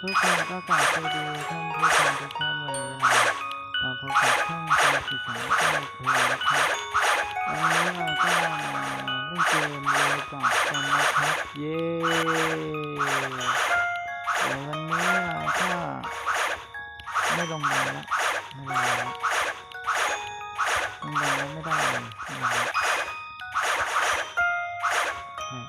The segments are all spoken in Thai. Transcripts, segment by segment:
ทุกคนก็กล่าวสวัสดีท่านผู้ชมทุกท่านวันนี้เรามาพบกับช่องเกมสื่อสารก็เพลนะครับวันนี้เราก็มาเล่นเกมเรบอกกันนะครับเย้เดี๋ยววันนี้เราก็ไม่ลงดันละไม่ลงดันละลงดันแล้วไม่ได้ไม่ลงละเนี่ย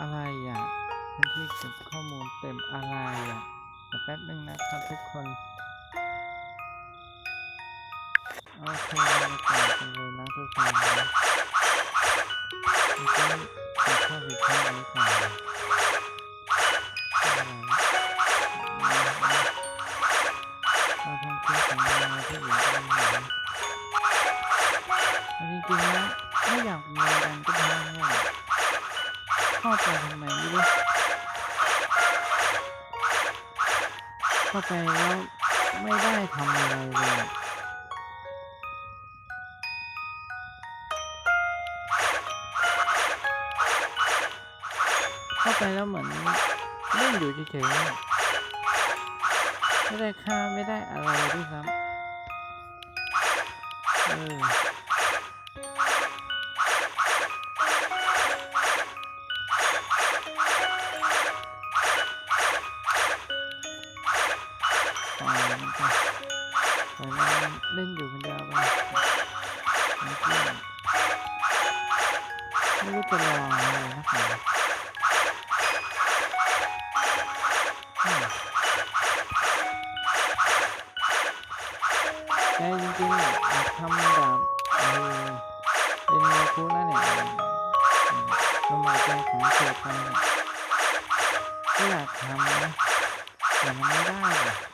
อะไรอะ พื้นที่เก็บข้อมูลเต็มอะไรอะเดี๋ยวแป๊บนึงนะครับทุกคนโอเคเรามาต่อกันเลยนะทุกคนนะเมื่อกี้เก็บข้อผิดพลาดนี้ก่อนอะไรวะเราทำคลิปของเราที่เหลือกันหน่อยอันนี้จริงๆนะไม่อยากมีอะไรกันก็ได้ข้าไปทำไมไม่รู้ เข้าไปแล้วไม่ได้ทำอะไรเลยเข้าไปแล้วเหมือนเล่นอยู่เฉยๆไม่ได้ค่าไม่ได้อะไรด้วยซ้ำเออ ล่อยมันไปปล่อยมันเล่นอยู่คนเดียวไปไม่เกี่ยวไม่รู้จะรออะไรนะครับอืมใจริงๆอยากทำแบบเออเป็นโมคุนะเนี่ยอืมลมหายใจของเสือไปก็อยากทำนะแต่มันไม่ได้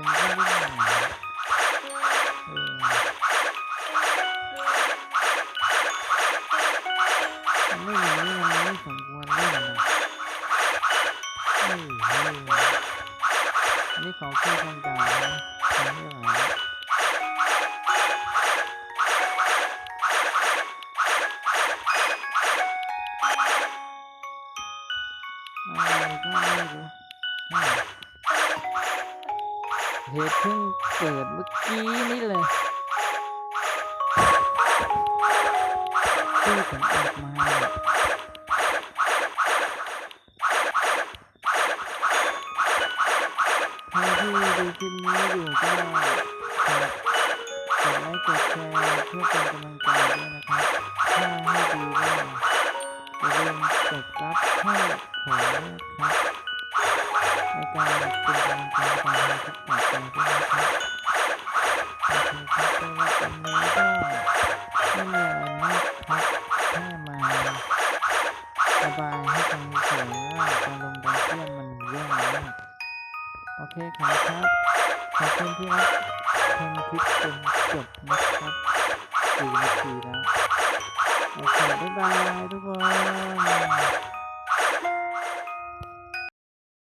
เป็นแค่เล่นใหม่เออมันไม่อย่างนี้มันไม่สมควรเล่นนะเฮ้ยเฮ้ยอันนี้เขาแค่ทำการนะทำไม่ไหวแล้วอะไรก็ไม่รู้ เหตุเพิ่งเกิดเมื่อกี้นี่เลยที่ผมออกมาเนี่ยใครที่ดูคลิปนี้อยู่ก็ฝากกดไลค์กดแชร์เพื่อเป็นกำลังใจด้วยนะครับ ถ้าให้ดีก็อย่าลืมกดซับให้ผมด้วยครับ ในการเป็นกำลังใจในการทำคลิปต่อไปด้วยนะครับโอเคครับสำหรับวันนี้ก็ไม่มีอะไรมากครับแค่มาระบายให้ฟังเฉยว่าการลงดันเตี้ยนมันแย่มากโอเคครับครับขอบคุณที่รับชมคลิปจนจบนะครับสี่นาทีแล้วโอเคบ๊ายบายทุกคน